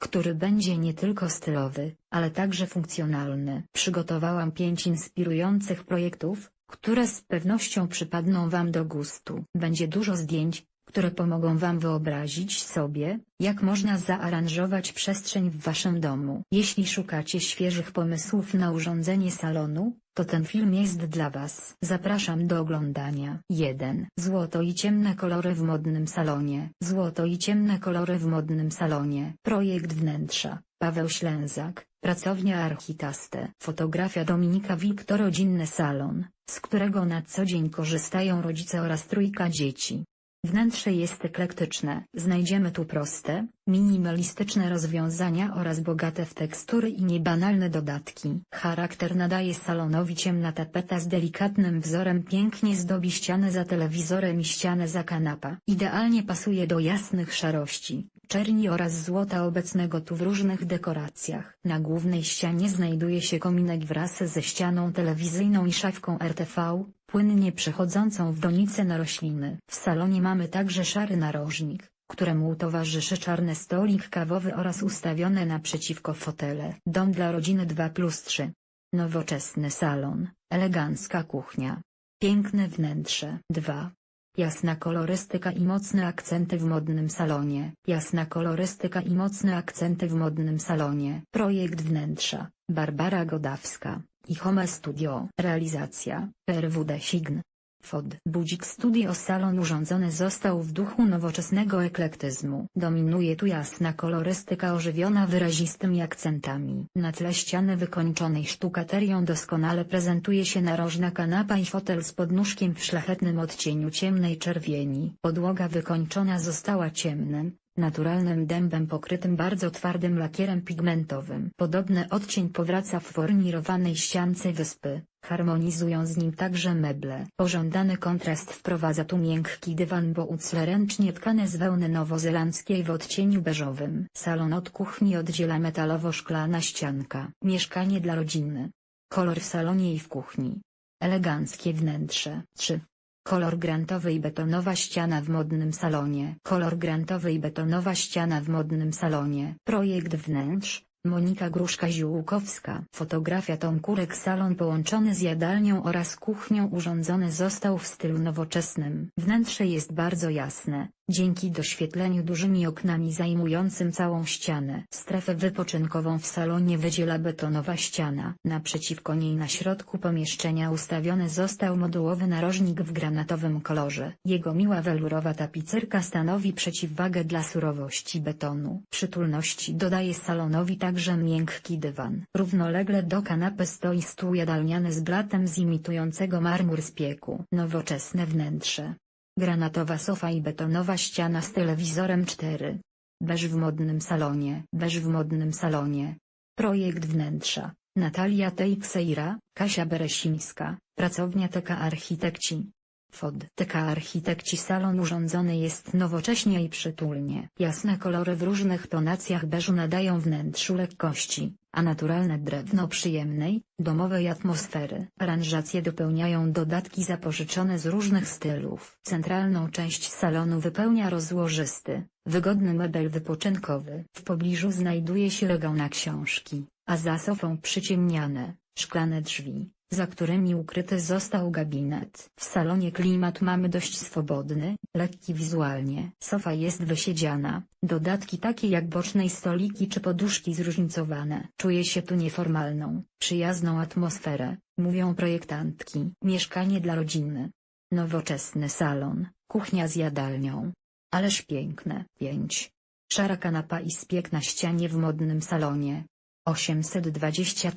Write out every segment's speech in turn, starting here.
który będzie nie tylko stylowy, ale także funkcjonalny. Przygotowałam pięć inspirujących projektów, które z pewnością przypadną Wam do gustu. Będzie dużo zdjęć, które pomogą Wam wyobrazić sobie, jak można zaaranżować przestrzeń w Waszym domu. Jeśli szukacie świeżych pomysłów na urządzenie salonu, to ten film jest dla Was. Zapraszam do oglądania. 1. Złoto i ciemne kolory w modnym salonie. Złoto i ciemne kolory w modnym salonie. Projekt wnętrza. Paweł Ślęzak, pracownia Architaste. Fotografia Dominika Wiktor rodzinny salon, z którego na co dzień korzystają rodzice oraz trójka dzieci. Wnętrze jest eklektyczne. Znajdziemy tu proste, minimalistyczne rozwiązania oraz bogate w tekstury i niebanalne dodatki. Charakter nadaje salonowi ciemna tapeta z delikatnym wzorem pięknie zdobi ścianę za telewizorem i ścianę za kanapa. Idealnie pasuje do jasnych szarości, czerni oraz złota obecnego tu w różnych dekoracjach. Na głównej ścianie znajduje się kominek wraz ze ścianą telewizyjną i szafką RTV, płynnie przechodzącą w donicę na rośliny. W salonie mamy także szary narożnik, któremu towarzyszy czarny stolik kawowy oraz ustawione naprzeciwko fotele. Dom dla rodziny 2 plus 3. Nowoczesny salon, elegancka kuchnia. Piękne wnętrze. 2. Jasna kolorystyka i mocne akcenty w modnym salonie. Jasna kolorystyka i mocne akcenty w modnym salonie. Projekt wnętrza. Barbara Godawska. I Studio. Realizacja. PRWD Sign. FOD. Budzik Studio Salon urządzony został w duchu nowoczesnego eklektyzmu. Dominuje tu jasna kolorystyka ożywiona wyrazistymi akcentami. Na tle ściany wykończonej sztukaterią doskonale prezentuje się narożna kanapa i fotel z podnóżkiem w szlachetnym odcieniu ciemnej czerwieni. Podłoga wykończona została ciemnym, naturalnym dębem pokrytym bardzo twardym lakierem pigmentowym. Podobny odcień powraca w fornirowanej ściance wyspy, harmonizują z nim także meble. Pożądany kontrast wprowadza tu miękki dywan boucle ręcznie tkane z wełny nowozelandzkiej w odcieniu beżowym. Salon od kuchni oddziela metalowo-szklana ścianka. Mieszkanie dla rodziny. Kolor w salonie i w kuchni. Eleganckie wnętrze. 3. Kolor grantowy i betonowa ściana w modnym salonie. Kolor grantowy i betonowa ściana w modnym salonie. Projekt wnętrz, Monika Gruszka-Ziółkowska. Fotografia Tomkurek Salon połączony z jadalnią oraz kuchnią urządzony został w stylu nowoczesnym. Wnętrze jest bardzo jasne, dzięki doświetleniu dużymi oknami zajmującym całą ścianę. Strefę wypoczynkową w salonie wydziela betonowa ściana. Naprzeciwko niej na środku pomieszczenia ustawiony został modułowy narożnik w granatowym kolorze. Jego miła welurowa tapicerka stanowi przeciwwagę dla surowości betonu. Przytulności dodaje salonowi także miękki dywan. Równolegle do kanapy stoi stół jadalniany z blatem z imitującego marmur z pieku. Nowoczesne wnętrze. Granatowa sofa i betonowa ściana z telewizorem 4. Beż w modnym salonie. Beż w modnym salonie. Projekt wnętrza. Natalia Teixeira, Kasia Beresińska, pracownia TK Architekci. FOD. TK Architekci salon urządzony jest nowocześnie i przytulnie. Jasne kolory w różnych tonacjach beżu nadają wnętrzu lekkości, a naturalne drewno przyjemnej, domowej atmosfery. Aranżacje dopełniają dodatki zapożyczone z różnych stylów. Centralną część salonu wypełnia rozłożysty, wygodny mebel wypoczynkowy. W pobliżu znajduje się regał na książki, a za sofą przyciemniane, szklane drzwi za którymi ukryty został gabinet. W salonie klimat mamy dość swobodny, lekki wizualnie. Sofa jest wysiedziana, dodatki takie jak bocznej stoliki czy poduszki zróżnicowane. Czuje się tu nieformalną, przyjazną atmosferę, mówią projektantki. Mieszkanie dla rodziny. Nowoczesny salon, kuchnia z jadalnią. Ależ piękne. 5. Szara kanapa i spiek na ścianie w modnym salonie. 820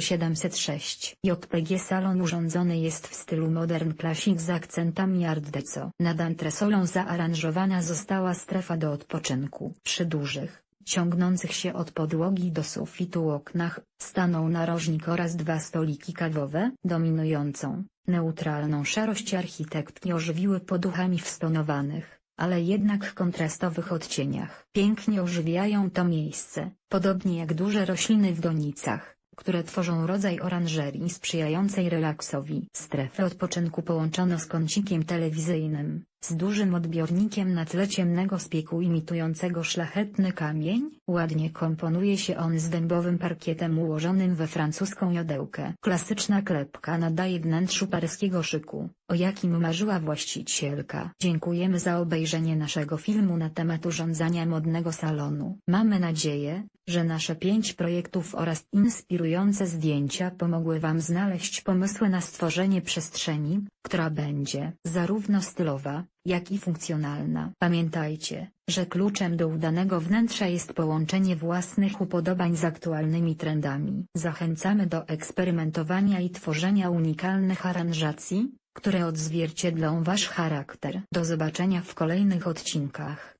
706 JPG salon urządzony jest w stylu modern classic z akcentami art deco. Nad antresolą zaaranżowana została strefa do odpoczynku. Przy dużych, ciągnących się od podłogi do sufitu oknach, stanął narożnik oraz dwa stoliki kawowe. Dominującą, neutralną szarość architektki ożywiły poduchami w stonowanych, ale jednak kontrastowych odcieniach. Pięknie ożywiają to miejsce, podobnie jak duże rośliny w donicach które tworzą rodzaj oranżerii sprzyjającej relaksowi. Strefę odpoczynku połączono z kącikiem telewizyjnym, z dużym odbiornikiem na tle ciemnego spieku imitującego szlachetny kamień. Ładnie komponuje się on z dębowym parkietem ułożonym we francuską jodełkę. Klasyczna klepka nadaje wnętrzu paryskiego szyku, o jakim marzyła właścicielka. Dziękujemy za obejrzenie naszego filmu na temat urządzania modnego salonu. Mamy nadzieję, że nasze pięć projektów oraz inspirujące zdjęcia pomogły Wam znaleźć pomysły na stworzenie przestrzeni, która będzie zarówno stylowa, jak i funkcjonalna. Pamiętajcie, że kluczem do udanego wnętrza jest połączenie własnych upodobań z aktualnymi trendami. Zachęcamy do eksperymentowania i tworzenia unikalnych aranżacji, które odzwierciedlą Wasz charakter. Do zobaczenia w kolejnych odcinkach.